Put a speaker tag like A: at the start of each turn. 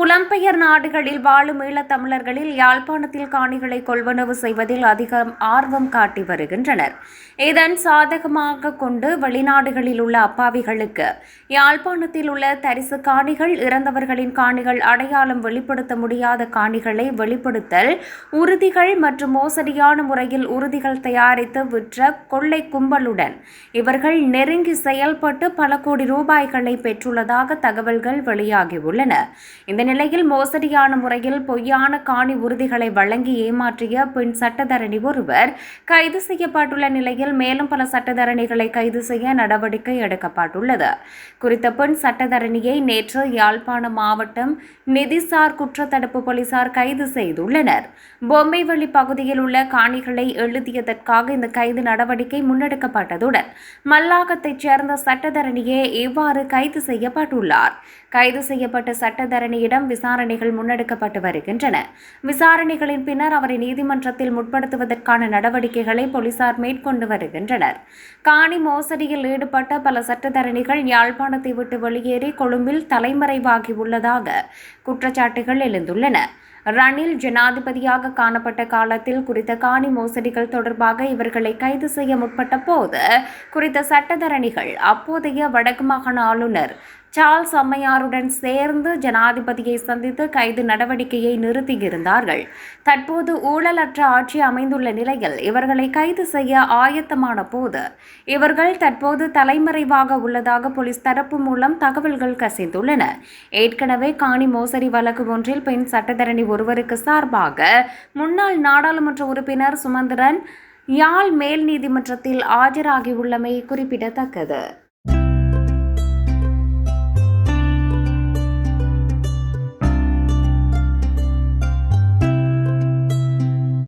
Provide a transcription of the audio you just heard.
A: புலம்பெயர் நாடுகளில் வாழும் ஈழத்தமிழர்களில் யாழ்ப்பாணத்தில் காணிகளை கொள்வனவு செய்வதில் அதிகம் ஆர்வம் காட்டி வருகின்றனர். இதன் சாதகமாக கொண்டு வெளிநாடுகளில் உள்ள அப்பாவிகளுக்கு யாழ்ப்பாணத்தில் உள்ள தரிசு காணிகள் இறந்தவர்களின் காணிகள் அடையாளம் வெளிப்படுத்த முடியாத காணிகளை வெளிப்படுத்தல் உறுதிகள் மற்றும் மோசடியான முறையில் உறுதிகள் தயாரித்து விற்ற கொள்ளை கும்பலுடன் இவர்கள் நெருங்கி செயல்பட்டு பல கோடி ரூபாய்களை பெற்றுள்ளதாக தகவல்கள் வெளியாகியுள்ளன. இந்த நிலையில் மோசடியான முறையில் பொய்யான காணி உறுதிகளை வழங்கி ஏமாற்றிய பெண் சட்டத்தரணி ஒருவர் கைது செய்யப்பட்டுள்ள நிலையில் மேலும் பல சட்டத்தரணிகளை கைது செய்ய நடவடிக்கை எடுக்கப்பட்டுள்ளது. குறித்த பெண் சட்டத்தரணியை நேற்று யாழ்ப்பாணம் மாவட்டம் நிதிசார் குற்றத்தடுப்பு போலீசார் கைது செய்துள்ளனர். பொம்மைவெளி பகுதியில் உள்ள காணிகளை எழுதியதற்காக இந்த கைது நடவடிக்கை முன்னெடுக்கப்பட்டதுடன் மல்லாகத்தைச் சேர்ந்த சட்டத்தரணியே இவ்வாறு கைது செய்யப்பட்டுள்ளார். கைது செய்யப்பட்ட சட்டத்தரணியிடம் விசாரணைகள் முன்னெடுக்கப்பட்டு வருகின்றன. விசாரணைகளின் பின்னர் அவரை நீதிமன்றத்தில் முற்படுத்துவதற்கான நடவடிக்கைகளை போலீசார் மேற்கொண்டு வருகின்றனர். காணி மோசடியில் ஈடுபட்ட பல சட்டத்தரணிகள் யாழ்ப்பாணத்தை விட்டு வெளியேறி கொழும்பில் தலைமறைவாகி உள்ளதாக குற்றச்சாட்டுகள் எழுந்துள்ளன. ரணில் ஜனாதிபதியாக காணப்பட்ட காலத்தில் குறித்த காணி மோசடிகள் தொடர்பாக இவர்களை கைது செய்ய முற்பட்ட போது குறித்த சட்டத்தரணிகள் அப்போதைய வடக்கு மாகாண ஆளுநர் சார்ல்ஸ் அம்மையாருடன் சேர்ந்து ஜனாதிபதியை சந்தித்து கைது நடவடிக்கையை நிறுத்தியிருந்தார்கள். தற்போது ஊழலற்ற ஆட்சி அமைந்துள்ள நிலையில் இவர்களை கைது செய்ய ஆயத்தமான போது இவர்கள் தற்போது தலைமறைவாக உள்ளதாக போலீஸ் தரப்பு மூலம் தகவல்கள் கசிந்துள்ளன. ஏற்கனவே காணி மோசடி வழக்கு ஒன்றில் பெண் சட்டத்தரணி ஒருவருக்கு சார்பாக முன்னாள் நாடாளுமன்ற உறுப்பினர் சுமந்திரன் யாழ் மேல் நீதிமன்றத்தில் ஆஜராகியுள்ளமை குறிப்பிடத்தக்கது.